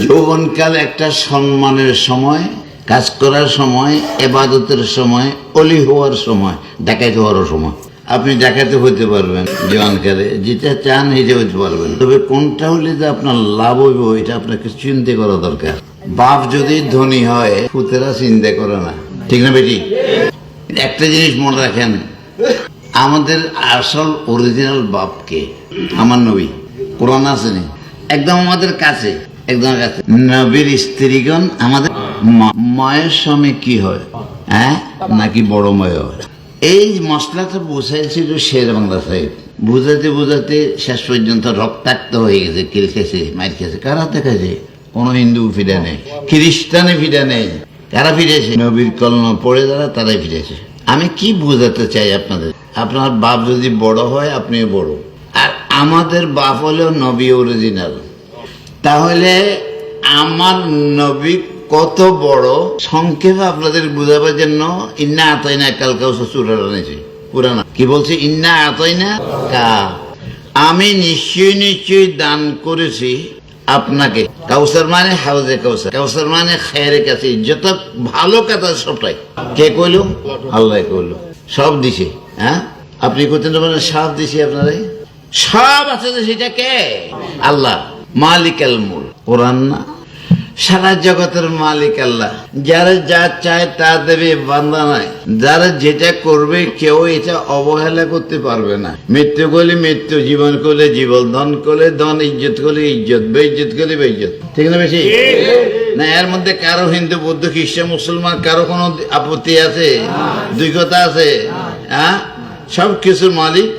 যৌবনকাল একটা সম্মানের সময়, কাজ করার সময়, এবাদতের সময়, অলি হওয়ার সময় ডাকাইতে হওয়ার সময়। আপনি ডাকাতে হইতে পারবেন জীবনকালে যেটা চান এটা হতে পারবেন। তবে কোনটা হলে যে আপনার লাভ হইব, এটা আপনাকে চিন্তা করা দরকার। বাপ যদি ধনী হয়, পুতেরা চিন্তা করে না। ঠিক না বেটি? একটা জিনিস মনে রাখেন, আমাদের আসল অরিজিনাল বাপকে, আমার নবী, কোরআন আসেনি একদম আমাদের কাছে। একদম কাছে নবীর স্ত্রীগণ আমাদের মায়ের স্বামী কি হয়? হ্যাঁ? নাকি বড় মায় হয়? এই মশলাটা বোঝাইছিল শের বাংলা সাহেব। বুঝাতে বুঝাতে শেষ পর্যন্ত রক্তাক্ত হয়ে গেছে, কিল খেয়েছে মায়ের খেয়েছে। কারা দেখাছে কোনো হিন্দু ফিরে নেই, খ্রিস্টানে ফিরে নেই। কারা ফিরেছে নবীর কলম পড়ে যারা, তারাই ফিরেছে আমি কি বোঝাতে চাই আপনাদের? আপনার বাপ যদি বড় হয়, আপনিও বড়। আর আমাদের বাপ হলেও নবী অরিজিনাল তাহলে আমার নবী কত বড়? সংক্ষেপে আপনাদের বোঝাবার জন্য, ইন্না আতাই না কাল কাউ শ্বশুরা আনেছে পুরানা। কি বলছে? ইন্না আতাই না কা আমি নিশ্চয়ই নিশ্চয়ই দান করেছি আপনাকে। কাউসার মানে হাউজে কাউসার। কাউসার মানে খেয়ারে কাছে যত ভালো কথা সবটাই। কে কইল? আল্লাহ কইল। সব দিছে হ্যাঁ? আপনি মানে সব দিছি আপনারা সব আছে সেটা কে? আল্লাহ। মালিক আল মুল, কোরআন না? সারা জগতের মালিক আল্লাহ। যারা যা চায় তা দেবে, বান্দা নাই। যারা যেটা করবে, কেউ এটা অবহেলা করতে পারবে না। মৃত্যু করলে মৃত্যু, জীবন করলে জীবন, ধন করলে ধন, ইজ্জত করলে ইজ্জত, বেইজ্জত করলে বেইজ্জত। ঠিক না বেশি? না, এর মধ্যে কারও হিন্দু, বৌদ্ধ, খ্রিস্টান, মুসলমান, কারও কোনো আপত্তি আছে? দুই কথা আছে। হ্যাঁ? সব কিছুর মালিক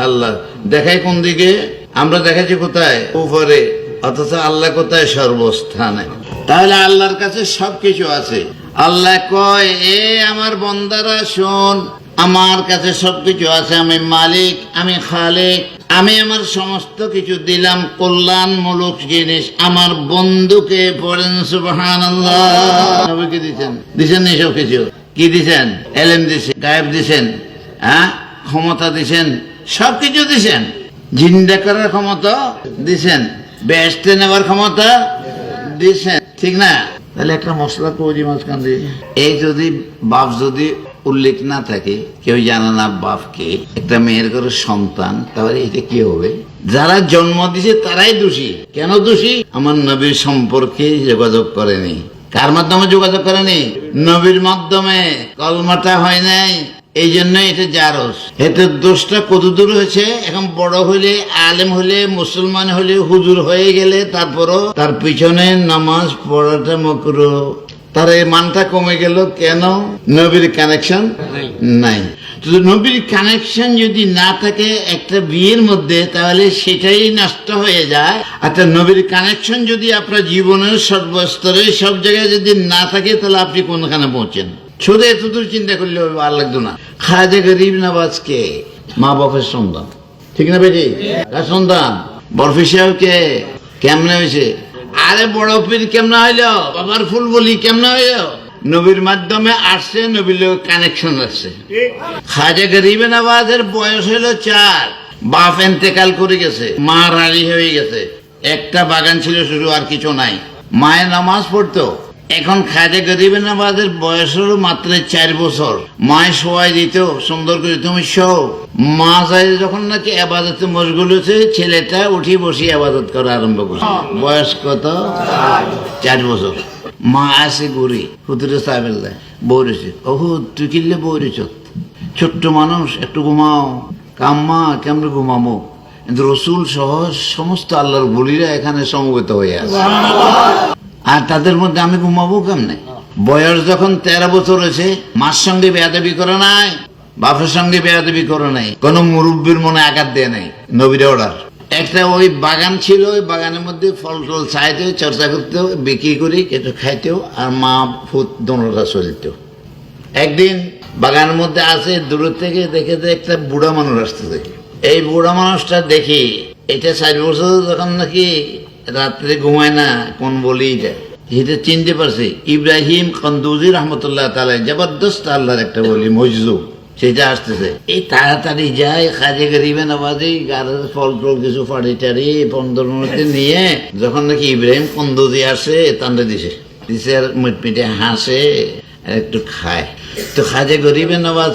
আল্লাহ। দেখাই কোন দিকে? আমরা দেখেছি কোথায়? উপরে অথচ আল্লাহ কোথায় সর্বস্থানে? তাহলে আল্লাহর কাছে সবকিছু আছে। আল্লাহ কয়, এ আমার বন্দারা, শোন, আমার কাছে সবকিছু আছে। আমি মালিক, আমি খালেক, আমি আমার সমস্ত কিছু দিলাম। কল্যাণমূলক জিনিস আমার বন্ধুকে পড়েন সুবহান নবীকে দিছেন। দিছেন নি সব কিছু কি দিছেন? এলেম দিছেন, গায়েব দিছেন হ্যাঁ? ক্ষমতা দিছেন, সবকিছু দিছেন। জিন্দা করার ক্ষমতা দিছেন বেসতে নেওয়ার ক্ষমতা দিছেন। ঠিক না? তাহলে একটা মশলা কৌজি মাঝখান দিয়ে। এই যদি বাপ যদি উল্লেখ না থাকে, কেউ জানে না বাপকে একটা মেয়ের করে সন্তান, তাহলে এটা কি হবে? যারা জন্ম দিছে তারাই দোষী। কেন দোষী? আমার নবীর সম্পর্কে যোগাযোগ করেনি। কার মাধ্যমে যোগাযোগ করেনি? নবীর মাধ্যমে। কলমাটা হয় নাই। এই জন্য এটা জারস এতে দোষটা কত দূর হয়েছে? এখন বড় হলে আলেম হলে মুসলমান হলে হুজুর হয়ে গেলে তারপরও তার পিছনে নামাজ পড়াটা মকরু। তার এই মানটা কমে গেল কেন? নবীর কানেকশন নাই। নবীর কানেকশন যদি না থাকে একটা বিয়ের মধ্যে তাহলে সেটাই নষ্ট হয়ে যায়। আচ্ছা নবীর কানেকশন যদি আপনার জীবনের সর্বস্তরে সব জায়গায় যদি না থাকে তাহলে আপনি কোনখানে পৌঁছেন? শুধু এতদূর চিন্তা করলে আর লাগতো না। খাজা গরিব নওয়াজকে মা বাপের সন্তান। ঠিক না বেটি? সন্তান? বরফি সাহেব কে কেমনে হয়েছে? আরে বড় পীর কেমনে হইল? বাবার ফুল বলি কেমনে হইল? নবীর মাধ্যমে আসছে, নবীর কানেকশন আসছে খাজা গরিবে নওয়াজের বয়স হইল চার। বাপ এন্তেকাল করে গেছে, মা রানী হয়ে গেছে। একটা বাগান ছিল শুধু আর কিছু নাই। মায়ের নামাজ পড়তো। এখন খাজা গরিবে নওয়াজের বয়স হলো মাত্র চার বছর। মায় সবাই দিত, সুন্দর করে তুমি শো। মা চাই যখন নাকি আবাদতে মশগুল হয়েছে ছেলেটা উঠি বসি আবাদত করা আরম্ভ করছে। বয়স কত? চার বছর। মা আসে ঘুরি হুতুরে সাহেবের বৌরেছে ওহু, তুই কিনলে বৌরেছ ছোট্ট মানুষ, একটু ঘুমাও। কাম্মা কেমন ঘুমামো রসুল সহ সমস্ত আল্লাহর বলিরা এখানে সমবেত হয়ে আছে। আর তাদের মধ্যে আমি ঘুমাবো কেমনে? বয়স যখন তেরো বছর হয়েছে মার সঙ্গে বেয়াদবি করে নাই বাপের সঙ্গে বেয়াদবি করে নাই কোন মুরব্বীর মনে আঘাত দেয় নাই নবীর অর্ডার। একটা ওই বাগান ছিল ওই বাগানের মধ্যে ফল টল চাইতে চর্চা করতেও বিক্রি করি একটু খাইতেও আর মা ফুট দোনোটা চলতো। একদিন বাগানের মধ্যে আছে দূর থেকে দেখে যে একটা বুড়া মানুষ আসতেছে। এই বুড়া মানুষটা দেখি এটা চার বছর যখন নাকি রাত্রে ঘুমায় না কোন বলি এটা সেটা চিনতে পারছে। ইব্রাহিম কন্দুজি রহমতুল্লাহ তালা জবরদস্ত আল্লাহর একটা বলি মজজু। সেটা আসতেছে। এই তাড়াতাড়ি যায় কাজে গরিবে নামাজে গাড়ির ফল টল কিছু ফাড়ি টাড়ি পনেরো মিনিটে নিয়ে, যখন নাকি ইব্রাহিম কন্দুজি আসে তান্ডে দিছে। দিছে আর মিটমিটে হাসে আর একটু খায়। তো খাজে গরিবে নামাজ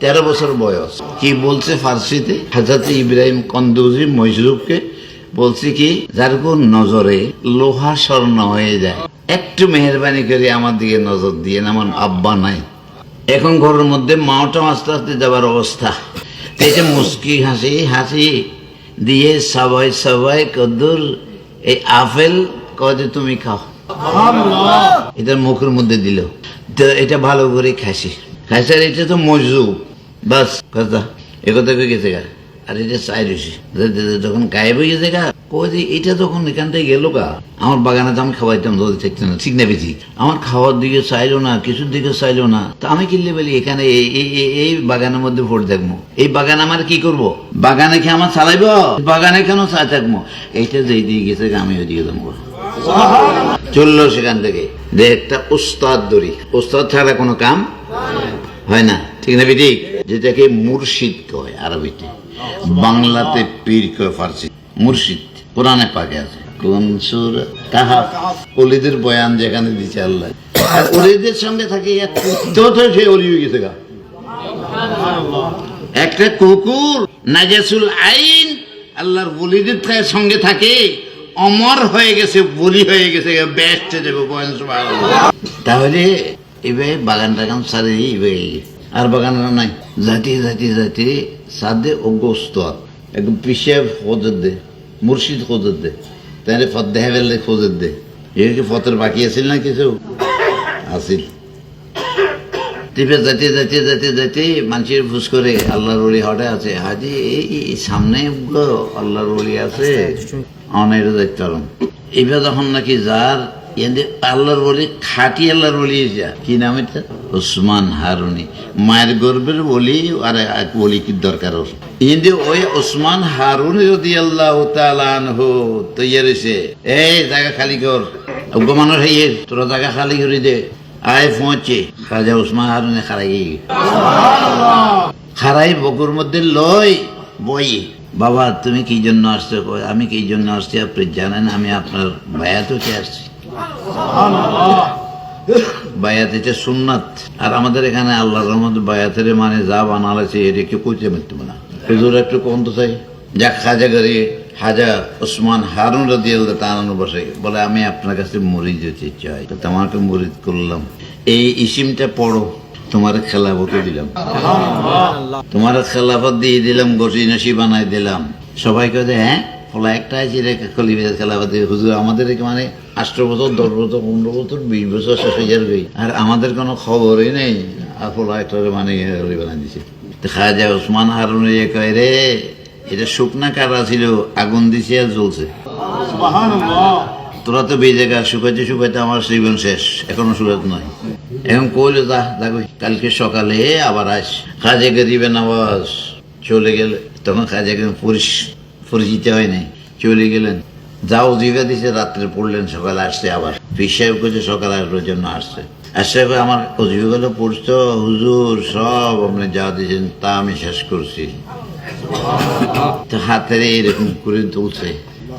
তেরো বছর বয়স। কি বলছে ফার্সিতে? হাজরত ইব্রাহিম কন্দুজি মজরুবকে বলছি কি, যার কোন নজরে লোহা স্বর্ণ হয়ে যায়। একটু মেহরবানি করে আমার দিকে নজর দিয়ে আমার আব্বা নাই। এখন ঘরের মধ্যে মাওটা আস্তে আস্তে যাবার অবস্থা। যে মুস্কি হাসি হাসি দিয়ে সবাই সবাই কদ্দুর, এই আপেল কদে তুমি খাও। এটা মুখের মধ্যে দিল। তো এটা ভালো করে খাসি আর এটা তো মজু বাস, কথা। এ কথা গেছে গা? আর এটা চাই রয়েছি যখন গায়েব হয়ে গেছে গা, কই যে এটা যখন এখান থেকে গেল গা, আমার বাগানে তো আমি খাওয়াইতাম যদি থাকতো না, ঠিক না বেশি আমার খাওয়ার দিকে চাইলো না, কিছুর দিকে চাইলো না। তা আমি কিনলে বলি, এখানে এই বাগানের মধ্যে ভোট দেখব। এই বাগান আমার কি করব? বাগানে কি আমার চালাইব? বাগানে কেন চাই থাকব? এইটা যেই দিয়ে গেছে আমি ওইদিকে যাব। চলল সেখান থেকে। যে একটা উস্তাদ দড়ি। উস্তাদ ছাড়া কোনো কাম হয় না। ঠিক না ঠিক যেটাকে মুর্শিদ কয় আরবিতে। বাংলাতে পীর কয় ফার্সি। মুর্শিদ, কোরআনে পাকে আছে। কোন সুর? বয়ান যেখানে আল্লাহ। সঙ্গে থাকে সে হয়ে গেছে গা। একটা কুকুর, নাজাসুল আইন, আল্লাহর বলিদের সঙ্গে থাকে। অমর হয়ে গেছে, বলি হয়ে গেছে বেস্ট দেবে তাহলে এবার বাগান টাগান সারে এবার আর বাগান নাই। জাতি জাতি জাতি সাদে অগ্রস্ত একদম পিছিয়ে খোঁজের দে মুর্শিদ খোঁজের দে তাহলে ফত দেখা বেলে খোঁজের দে। এর কি ফতের বাকি আছিল না কিছু? আছিল। টিপে যেতে যেতে যেতে যেতে মানুষের ফুস করে আল্লাহর ওলি হটে আছে। হাজি এই সামনে আল্লাহর ওলি আছে। অনেক দেখতে পারলাম। এইবার যখন নাকি যার এদের আল্লাহর বলি খাটি আল্লাহর বলি যা। কি নাম এটা? ওসমান হারুনি। মায়ের গর্বের বলি আর এক বলি কি দরকার ওর? কিন্তু ওই ওসমান হারুন যদি আল্লাহ হো তৈরি হয়েছে এই জায়গা খালি কর। মানুষ হইয়ে তোরা জায়গা খালি করে দে। আয় পৌঁছে। খাজা উসমান হারুনে খারাই খারাই বকুর মধ্যে লই বই। বাবা তুমি কি জন্য আসছো? আমি কি জন্য আসছি? আপনি জানেন আমি আপনার বায়াত হতে আসছি? বায়াত এটা সুন্নাত আর আমাদের এখানে আল্লাহর রহমত বায়াতের মানে যা বানালেছে এটা কেউ কইতে না। হুজুর একটু কম তো চাই? যাক খাজা করে হাজা ওসমান হারুন রাজি আল্লাহ বসে বলে আমি আপনার কাছে মরিদ যেতে চাই। তো তোমাকে মরিদ করলাম। এই ইসিমটা পড়ো তোমার খেলাফত দিলাম। তোমার খেলাফত দিয়ে দিলাম গসি নসি বানাই দিলাম। সবাই কে হ্যাঁ? ফলা একটা আছে রে খলিফের খেলাফত দিয়ে হুজুর আমাদের মানে আঠারো বছর দশ বছর পনেরো বছর বিশ বছর শেষ হয়ে যাবে? আর আমাদের কোনো খবরই নেই। আর ফলা একটা মানে ইয়ে বানাই দিছে। খাজা ওসমান হারুন ইয়ে কয় রে এটা শুকনা কারা ছিল আগুন দিছে আর জ্বলছে। তোরা তো বেজে গা শুকাইতে শুকাইতে আমার জীবন শেষ এখনও শুকাত নয় এখন কইলে যা দেখো কালকে সকালে আবার আস কাজে গরিবে নামাজ চলে গেলে তখন কাজে গেলে পরিচিত হয় নাই চলে গেলেন। যাও জিভে দিছে, রাত্রে পড়লেন, সকালে আসছে আবার। পিসাহেব করছে সকালে আসবার জন্য আসছে। আমার পড়ছো? হুজুর, সব আপনি যা দিয়েছেন তা আমি শেষ করছি। হাতের এরকম করে তুলছে।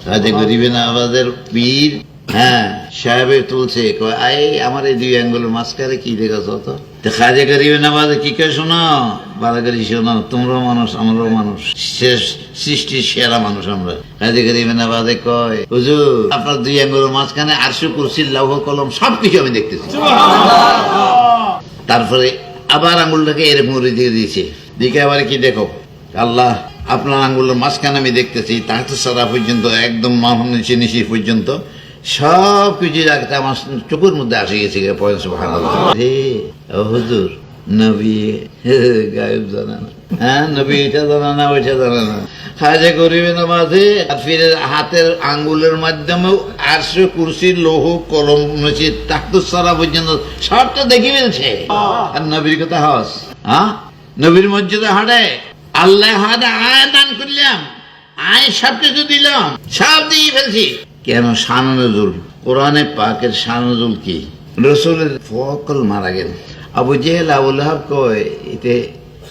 কাজে গরিবে না আমাদের পীর হ্যাঁ সাহেবে তুলছে। আই আমার এই দুই আঙ্গুলের মাঝখানে কি দেখেছ তো? তো কাজে গরিবে না বাজে কি কে শোনো ভালো করে শোনো তোমরাও মানুষ, আমরাও মানুষ। শেষ, সৃষ্টির সেরা মানুষ আমরা। কাজে গরিবে না বাজে কয়, হুজুর, আপনার দুই আঙ্গুলের মাঝখানে আরশো কুরসির লৌহ কলম সবকিছু আমি দেখতেছি। তারপরে আবার আঙ্গুলটাকে এরকম করে দিয়ে দিয়েছে। দিকে আবার কি দেখো? আল্লাহ, আপনার আঙ্গুলের মাঝখানে আমি দেখতেছি তাহাতে সারা পর্যন্ত, একদম মাহন নিচে নিচে পর্যন্ত সব কিছু রাখতে আমার চোখের মধ্যে আসে গেছে পয়সা ভালো হুজুর নবী। গায়েব জানা না হ্যাঁ নবী এটা জানা না ওইটা জানা না ফিরে হাতের আঙ্গুলের মাধ্যমেও আটশো কুরসির লৌহ কলম নিচে তাকতো সারা পর্যন্ত সবটা দেখি ফেলছে। আর নবীর কথা হস হ্যাঁ নবীর মসজিদে হাঁটে। আল্লাহ হাতে আয় দান করলাম। আয় সব কিছু দিলাম। সব দিয়ে ফেলছি। কেন শানজুল কোরআনে পাকের শানজুল কি? রসুলের ফকল মারা গেল। আবু জেহেল আবুল হাব কয় এতে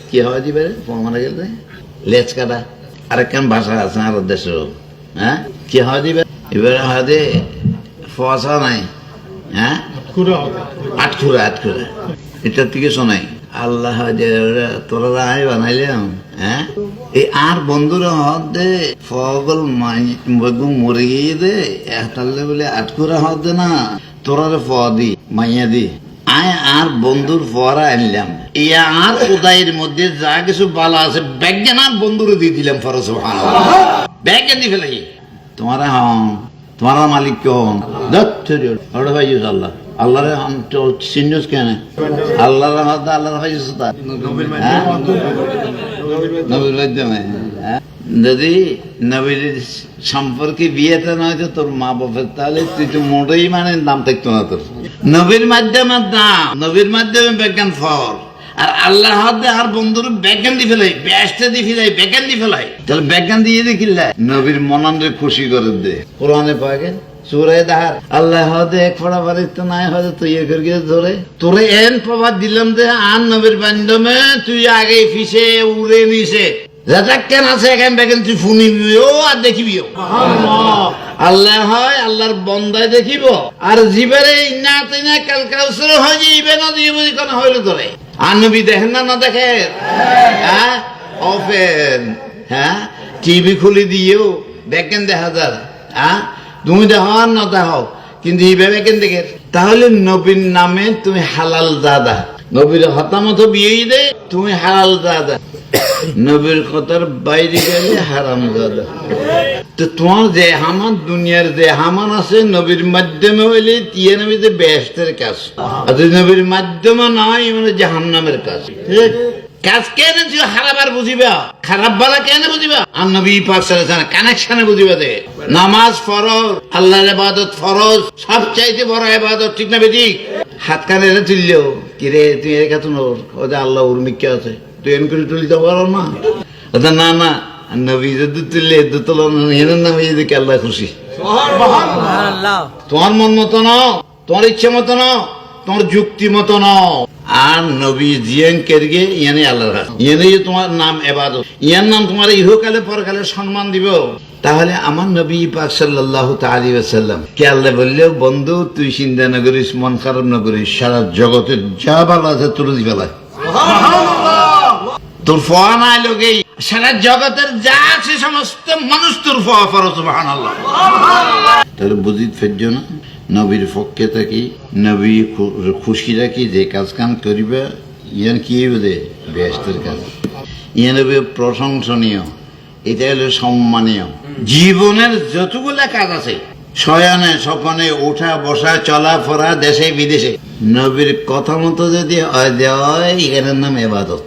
কি দিবে রে? মারা গেলে লেজ কাটা। আরেকখান ভাষা আছে আর দেশে হ্যাঁ? কি হয় দিবে এবারে হয় দে ফসা নাই। হ্যাঁ? আটখুরা আটখুরা এটার থেকে শোনাই। আল্লাহ তোরা আয় বানাইলাম হ্যাঁ? এই আর বন্ধুরা দে ফগল মরে গিয়ে দে একটালে বলে আটকুরা দে না। তোরা ফ দি মাইয়া দি। আয় আর বন্ধুর ফরা আনলাম। ইয়া আর উদয়ের মধ্যে যা কিছু বালা আছে ব্যাজ্ঞান আর বন্ধুরে দিয়ে দিলাম ফরস ব্যাজ্ঞান দিয়ে ফেলাই তোমারা হন, তোমার মালিক কে হন? ওটা ভাই আল্লাহ। আল্লাহ চিন্নস কেন? আল্লাহ আল্লাহ ভাই নবীর মাধ্যমে। হ্যাঁ? যদি নবীর সম্পর্কে বিয়েতে নয় তো তোর মা বাপের, তাহলে তুই তো মোটেই মানে নাম থাকতো না তোর। নবীর মাধ্যমে দাম, নবীর মাধ্যমে বিজ্ঞান ফল। আর আল্লাহ হাতে আর বন্ধুর দিয়ে ফেলাই, ব্যাসটা দিয়ে ফেলাই দিয়ে ফেলাই। তাহলে ব্যাজ্ঞান দিয়ে দেখিলে নবীর মননরে খুশি করে দে। কোরআনে পাগে সুরে দাহার আল্লাহ হদে এক ফড়া বাড়ি তো নাই হদে তুই এ করে ধরে। তোরে এন প্রভাব দিলাম যে আর নবীর বান্ধবে তুই আগে ফিসে, উড়ে নিছে। যেটা কেন আছে? এখান বেকেন তুই শুনিবিও আর দেখিবিও। আল্লাহ হয় আল্লাহর বন্দায় দেখিব। আর জীবেরে ইন্না তিনা কালকাউসরে হয় যে ইবে না দিয়ে বুঝি কোন হইল তোরে। আর নবী দেখেন না না দেখে হ্যাঁ। অফেন। হ্যাঁ? টিভি খুলে দিয়েও দেখেন দেখা যায়। হ্যাঁ? তুমি দেখো আর না দেখো। কিন্তু এইভাবে কেন দেখে তাহলে নবীর নামে তুমি হালাল দাদা। নবীর হতামত বিয়েই দে তুমি হারাল দাদা নবীর কথার বাইরে গেলে হারাম দাদা তো তোমার যে হামান দুনিয়ার যে হামান আছে নবীর মাধ্যমে হইলে তিয়ে নবীতে ব্যস্তের কাজ। আর নবীর মাধ্যমে নয় মানে জাহান্নামের কাজ। ঠিক? কাজ কেন বুঝিবা? খারাপ বালা কেন বুঝিবা? আর নবী পাক সাল্লাল্লাহু কানেকশনে বুঝিবা দে নামাজ ফরজ আল্লাহর ইবাদত ফরজ সবচাইতে বড় ইবাদত ঠিক না হাত কানে এনে তুললেও কিরে তুই এর ওদের আল্লাহ উর্মিকে আছে তুই এন করে তুলতে পারো না ওদের না না নবী যদি তুললে দুতল এনের নামে এদিকে আল্লাহ খুশি। তোমার মন মতো ন তোমার ইচ্ছে মতো ন তোমার যুক্তি মতো ন আর নবী জিয়ান কেরগে ইয়ানে আল্লাহ ইয়ানে যে তোমার নাম এবাদত। ইয়ার নাম তোমার ইহকালে পরকালে সম্মান দিব। তাহলে আমার নবী পাক সাল্লাল্লাহু তাআলা ওয়াসাল্লাম কে আল্লাহ বললে বন্ধু তুই চিন্তা না করিস মন খারাপ না করিস। সারা জগতে যা ভালো আছে তোর দিবেলায় তোর ফোয়া নাই লোকেই সারা জগতের যা আছে সমস্ত মানুষ তোর ফোয়া ফরজ সুবহানাল্লাহ। তাহলে বুঝিত ফেরজ না? নবীর পক্ষে থাকি, নবী খুশি রাখি, যে কাজ কাম করিবে ইয়ান কি বোধে বেহেস্তের কাজ। ইয়ান হবে প্রশংসনীয়। এটা হলো সম্মানীয়। জীবনের যতগুলা কাজ আছে, শয়নে স্বপনে ওঠা বসা, চলা, ফরা, দেশে, বিদেশে, নবীর কথা মতো যদি হয় হয় এখানের নাম এবাদত।